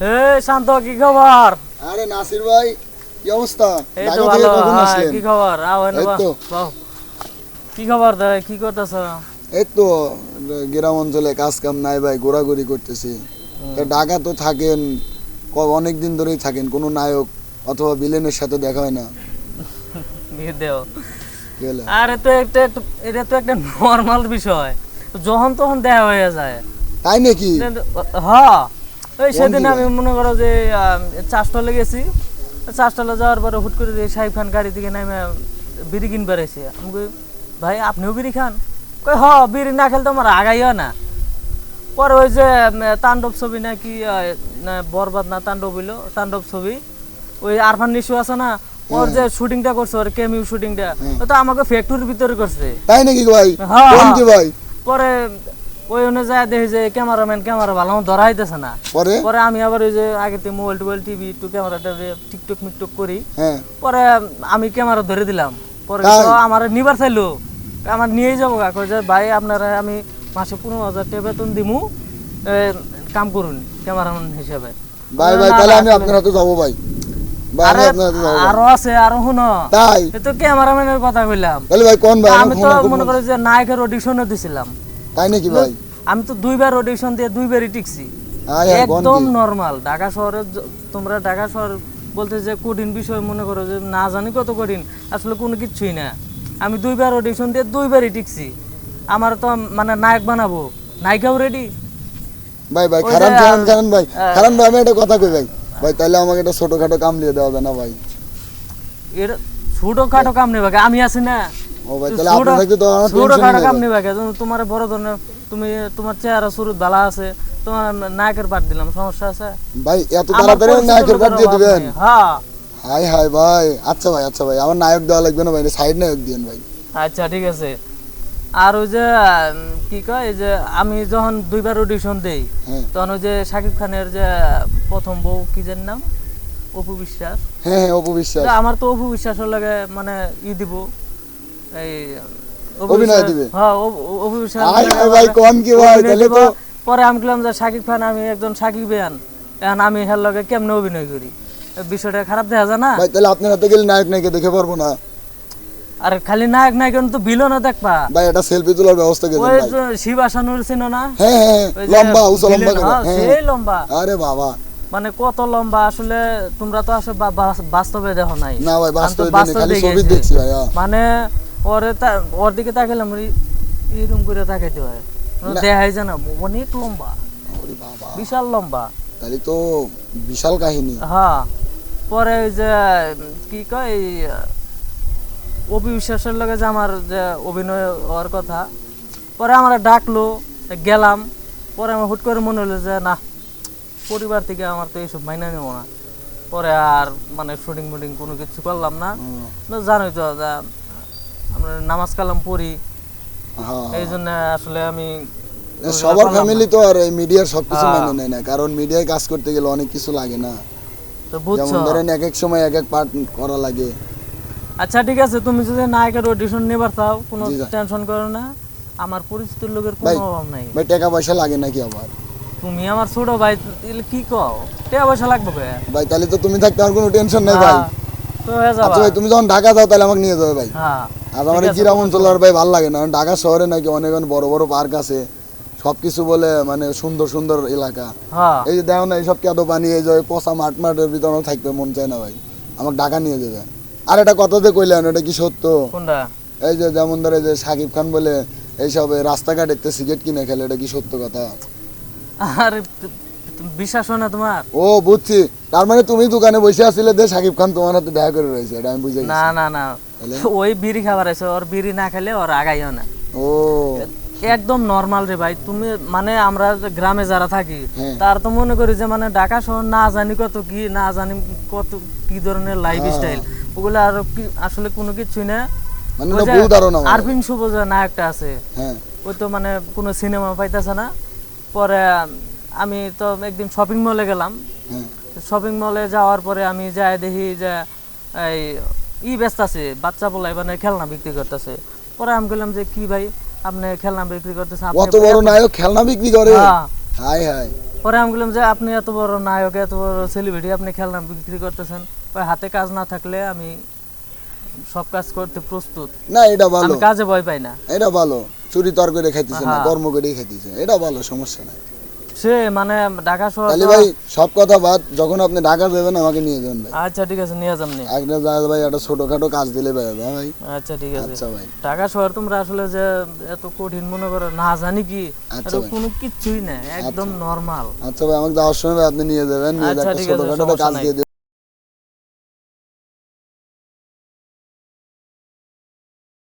এ শান্ত কি খবর? আরে নাসির ভাই কি অবস্থা? ঢাকা তো থেকে কখন হ্যাঁ, আসলেন? কি খবর? আও এনে বাহ, কি খবর দা কি করতেছ? এই তো গ্রাম অঞ্চলে কাজ কাম নাই ভাই ঘোরাঘুরি করতেছি। তা ঢাকা তো থাকেন অনেক দিন ধরেই থাকেন কোনো নায়ক অথবা ভিলেনের সাথে দেখা হয় না। আরে তো একটা এটা তো একটা নর্মাল বিষয়। যখন তখন দেয়া হয়ে যায়। তাই নাকি? হ্যাঁ ওই সেদিন আমি মনে করো যে চাষটলে গেছি। চাষটলে যাওয়ার পরে হুট করে যে সাহেব খান গাড়ি থেকে নামে বিড়ি কিনবে রয়েছে আমি কই, ভাই আপনিও বিড়ি খান? কই হ বিড়ি না খেলে তো আমার আগাইও না। পরে ওই যে তাণ্ডব ছবি না বরবাদ না তাণ্ডব হইল তাণ্ডব ছবি। ওই আরফান নিশু আছে না ওর যে শুটিংটা করছে ওর কেমিউ শুটিংটা ও তো আমাকে ফ্যাক্টরির ভিতরে করছে। তাই নাকি ভাই? হ্যাঁ, কোন হ্যাঁ। কি ভাই? পরে ওই অনুযায়ী দেখি যে ক্যামেরাম্যান ক্যামেরা ভালো ধরা হইতেছে না। পরে? পরে আমি আবার ওই যে আগে থেকে মোবাইল টোবাইল টিভি একটু ক্যামেরাটা টিকটক মিকটক করি। হ্যাঁ। পরে আমি ক্যামেরা ধরে দিলাম। পরে আমার নিবার চাইলো। আমার নিয়েই যাব কাকু যে ভাই আপনারা আমি মাসে পনেরো হাজার টাকা বেতন দিমু। কাম করুন ক্যামেরাম্যান হিসেবে। ভাই ভাই তাহলে আমি আপনার হাতে যাব ভাই। আরে আছে আরও শুনো। তাই? তো ক্যামেরাম্যানের কথা কইলাম। তাহলে ভাই কোন ভাই? আমি তো মনে মন- করি যে নায়কের অডিশনও দিছিলাম। তাই নাকি ভাই? আমি তো দুইবার অডিশন দিয়ে দুইবারই টিকছি। একদম? নর্মাল ঢাকা শহরে তোমরা ঢাকা শহর বলতে যে কঠিন বিষয় মনে করো যে না জানি কত কঠিন আসলে কোনো কিছুই না। আমি দুইবার অডিশন দিয়ে দুইবারই টিকছি। আমার তো মানে নায়ক বানাবো। নায়িকাও রেডি ভাই ভাই যে, খারান খারান ভাই? খারান ভাই আমি একটা কথা কই ভাই। ভাই তাহলে আমাকে একটা ছোটখাটো কাম দিয়ে দেওয়া হবে না ভাই? এর ছোটো খাটো কাম নেবে আমি আছি না। ও ভাই তাহলে আপনার থাকতে তো আমার ছোটো খাটো কাম ভাই। নেবে তোমার বড় ধরনের তুমি তোমার চেহারা শুরু ভালো আছে তোমার নায়কের পাঠ দিলাম সমস্যা আছে? ভাই এত তাড়াতাড়ি নায়কের পাঠ দিয়ে দিবেন? হ্যাঁ। হাই হাই ভাই আচ্ছা ভাই আচ্ছা ভাই আমার নায়ক দেওয়া লাগবে না ভাই সাইড নায়ক দিন ভাই। আচ্ছা ঠিক আছে। আর ওই যে কি কয় এই যে আমি যখন দুইবার অডিশন দেই হ্যাঁ। তখন ওই যে শাকিব খানের যে প্রথম বউ কি যেন নাম? অপু বিশ্বাস। হ্যাঁ হ্যাঁ অপু বিশ্বাস। আমার তো অপু বিশ্বাসের লাগে মানে ই দিব। এই অভিনয় দিবে? হ্যাঁ অপু- অপু বিশ্বাস হাই হাই ভাই কোন কি ভাই তাহলে তো পরে আমি বললাম যে খান আমি একজন সাকিবিয়ান এখন আমি হের লগে কেমনে অভিনয় করি? বিষয়টা খারাপ দেখা যায় না? ভাই তাহলে আপনার হাতে গেলে নায়ক নায়িকা দেখে পারব না। আর খালি নায়ক নায়ক তো দেখবা। ভাই এটা সেলফি তোলার ব্যবস্থা করে ওই শিব চিনো না? হ্যাঁ হ্যাঁ লম্বা উঁচা লম্বা করে। হ্যাঁ, হ্যাঁ। সেই লম্বা। আরে বাবা। মানে কত লম্বা আসলে তোমরা তো আসলে বাস্তবে দেখো নাই। না ভাই বাস্তবে খালি ছবি দেখছি। ভাই হ্যাঁ। মানে ওরে ওর দিকে তাকালাম এরকম করে তাকাইতে হয়। দেখাই যায় না অনেক লম্বা। বিশাল লম্বা। তাহলে তো বিশাল কাহিনী। হ্যাঁ। পরে ওই যে কি কয় লগে যে আমার যে অভিনয় হওয়ার কথা পরে আমার ডাকলো গেলাম। পরে আমার হুট করে মনে হলো যে না পরিবার থেকে আমার তো এইসব মাইনা নেব না। পরে আর মানে শুটিং মুটিং কোনো কিছু করলাম না। জানোই তো আমরা নামাজ কালাম পড়ি। হ্যাঁ। এই জন্য আসলে আমি সবার। ফ্যামিলি তো আর এই মিডিয়ার সবকিছু হ্যাঁ। মেনে নেয় না কারণ মিডিয়ায় কাজ করতে গেলে অনেক কিছু লাগে না। যেমন ধরেন এক এক সময় এক এক পার্ট করা লাগে। আচ্ছা ঠিক আছে তুমি যদি নায়কের অডিশন নেবার চাও কোনো টেনশন করো না। আমার পরিচিত লোকের ভাই। কোনো অভাব নাই। ভাই টাকা পয়সা লাগে নাকি আবার? তুমি আমার ছোট ভাই কি কও? টাকা পয়সা লাগবে ভাই তাহলে তো তুমি থাকতে আমার কোনো টেনশন নাই ভাই। হ্যাঁ, তো হয়ে যাবা। আচ্ছা ভাই তুমি যখন ঢাকা যাও তাহলে আমাকে নিয়ে যাবে ভাই। হ্যাঁ। আর আমার অঞ্চল আর ভাই ভালো লাগে না। ঢাকা শহরে নাকি অনেক অনেক বড় বড় পার্ক আছে। সবকিছু বলে মানে সুন্দর সুন্দর এলাকা। হ্যাঁ। এই যে দেখো না এইসব কেদ পানি এই যে পচা মাঠ মাঠের ভিতরে থাকবে মন চায় না ভাই। আমাকে ঢাকা নিয়ে যাবে। আর কথাতে কইলেন এটা কি সত্য? এই যে যেমন ধরে যে সাকিব খান বলে এইসব এই রাস্তাঘাটে সিগারেট কিনে খেলে এটা কি সত্য কথা? আর বিশ্বাস হয় না তোমার? ও বুঝছি। তার মানে তুমি দোকানে বসে আছিলে যে সাকিব খান তোমার হাতে দেখা করে রয়েছে এটা আমি বুঝে না না না? ওই বিড়ি খাবার আছে ওর বিড়ি না খেলে ওর আগাইও না। ও। একদম নর্মাল রে ভাই তুমি মানে আমরা গ্রামে যারা থাকি হ্যাঁ। তার তো মনে করি যে মানে ঢাকা শহর না জানি কত কি না জানি কত কি ধরনের লাইফ হ্যাঁ। স্টাইল ওগুলো আর আসলে কোনো কিছুই না। মানে ওই এটা যে ভুল আরবিন শুভ যে নায়কটা আছে হ্যাঁ। ওই তো মানে কোনো সিনেমা পাইতেছে না। পরে আমি তো একদিন শপিং মলে গেলাম। হ্যাঁ। শপিং মলে যাওয়ার পরে আমি যাই দেখি যে এই ই ব্যস্ত আছে বাচ্চা বলাই মানে খেলনা বিক্রি করতেছে। পরে আমি বললাম যে কি ভাই আপনি খেলনা বিক্রি করতেছেন আপনি কত বড় নায়ক খেলনা বিক্রি করে? হ্যাঁ। হাই হাই পরে আমি বললাম যে আপনি এত বড় নায়ক এত বড় সেলিব্রিটি আপনি খেলনা বিক্রি করতেছেন। হাতে কাজ না থাকলে আমি সব কাজ করতে প্রস্তুত। না এটা ভালো। আমি কাজে ভয় পাই না। এটা ভালো। চুরি তর করে খাইতেছে না হ্যাঁ। কর্ম করে খাইতেছে। এটা ভালো সমস্যা নাই। সে মানে ঢাকা শহর তাহলে ভাই সব কথা বাদ যখন আপনি ঢাকা যাবেন আমাকে নিয়ে যাবেন ভাই। আচ্ছা ঠিক আছে নিয়ে একটা জায়গা ভাই একটা ছোটখাটো কাজ দিলে ভাই ভাই। আচ্ছা ঠিক আছে। আচ্ছা ভাই। ঢাকা শহর তোমরা আসলে যে এত কঠিন মনে করো না জানি কি আচ্ছা কোনো কিছুই না একদম নরমাল আচ্ছা ভাই আমাকে যাওয়ার সময় আপনি নিয়ে যাবেন নিয়ে আচ্ছা, একটা ঠিক আছে, ছোটখাটো কাজ দিয়ে।